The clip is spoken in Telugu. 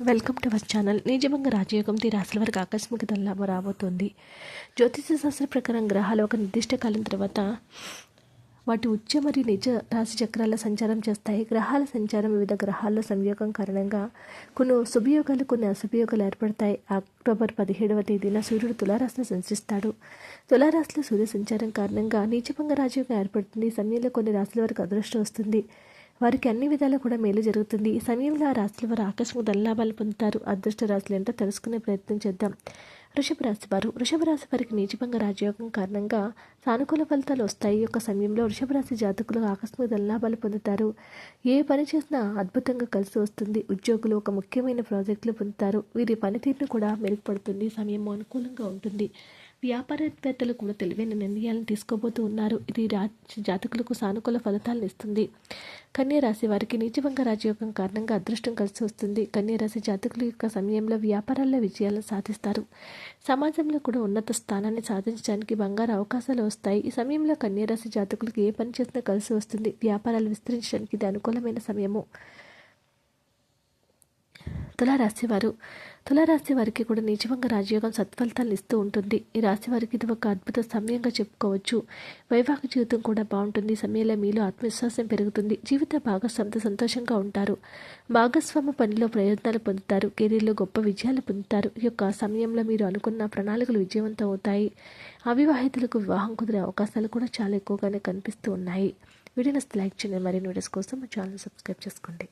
Welcome to our channel. నిజంగా రాజయోగం తీరు రాశుల వరకు ఆకస్మిక ధనలాభం రాబోతోంది. జ్యోతిష శాస్త్ర ప్రకారం గ్రహాలు ఒక నిర్దిష్ట కాలం తర్వాత వాటి ఉచ్చ మరియు నిజ రాశి చక్రాల సంచారం చేస్తాయి. గ్రహాల సంచారం వివిధ గ్రహాల్లో సంయోగం కారణంగా కొన్ని శుభయోగాలు కొన్ని అశుభయోగాలు ఏర్పడతాయి. అక్టోబర్ పదిహేడవ తేదీన సూర్యుడు తులారాశిని సంచరిస్తాడు. తులారాశిలో సూర్య సంచారం కారణంగా నీచభంగ రాజయోగం ఏర్పడుతుంది. సమయంలో కొన్ని రాశుల వరకు అదృష్టం వస్తుంది. వారికి అన్ని విధాలు కూడా మేలు జరుగుతుంది. ఈ సమయంలో ఆ రాశుల వారు ఆకస్మిక ధనలాభాలు పొందుతారు. అదృష్ట రాశులు ఏంటో తెలుసుకునే ప్రయత్నం చేద్దాం. వృషభ రాశి వారు. వృషభ రాశి వారికి నీచభంగ రాజయోగం కారణంగా సానుకూల ఫలితాలు వస్తాయి. యొక్క సమయంలో వృషభ రాశి జాతకులు ఆకస్మిక ధనలాభాలు పొందుతారు. ఏ పని చేసినా అద్భుతంగా కలిసి వస్తుంది. ఉద్యోగులు ఒక ముఖ్యమైన ప్రాజెక్టులు పొందుతారు. వీరి పనితీరును కూడా మెరుగుపడుతుంది. సమయం అనుకూలంగా ఉంటుంది. వ్యాపారవేత్తలు కూడా తెలివైన నిర్ణయాలను తీసుకోబోతూ ఉన్నారు. ఇది రా జాతకులకు సానుకూల ఫలితాలను ఇస్తుంది. కన్యరాశి వారికి నీచభంగ రాజయోగం కారణంగా అదృష్టం కలిసి వస్తుంది. కన్యరాశి జాతకుల యొక్క సమయంలో వ్యాపారాల్లో విజయాలను సాధిస్తారు. సమాజంలో కూడా ఉన్నత స్థానాన్ని సాధించడానికి బంగారు అవకాశాలు వస్తాయి. ఈ సమయంలో కన్యరాశి జాతకులకు ఏ పని చేసినా కలిసి వస్తుంది. వ్యాపారాలు విస్తరించడానికి ఇది అనుకూలమైన సమయము. తులారాశి వారు తులారాశి వారికి కూడా నిజంగా రాజయోగం సత్ఫలితాలు ఇస్తూ ఉంటుంది. ఈ రాశి వారికి ఇది ఒక అద్భుత సమయంగా చెప్పుకోవచ్చు. వైవాహిక జీవితం కూడా బాగుంటుంది. సమయంలో మీలో ఆత్మవిశ్వాసం పెరుగుతుంది. జీవిత భాగస్వామితో సంతోషంగా ఉంటారు. భాగస్వామ్య పనిలో ప్రయోజనాలు పొందుతారు. కెరీర్లో గొప్ప విజయాలు పొందుతారు. ఈ యొక్క సమయంలో మీరు అనుకున్న ప్రణాళికలు విజయవంతం అవుతాయి. అవివాహితులకు వివాహం కుదిరే అవకాశాలు కూడా చాలా ఎక్కువగానే కనిపిస్తూ ఉన్నాయి. వీడియోస్ లైక్ చేయండి. మరిన్ని వీడియోస్ కోసం మా ఛానల్ సబ్స్క్రైబ్ చేసుకోండి.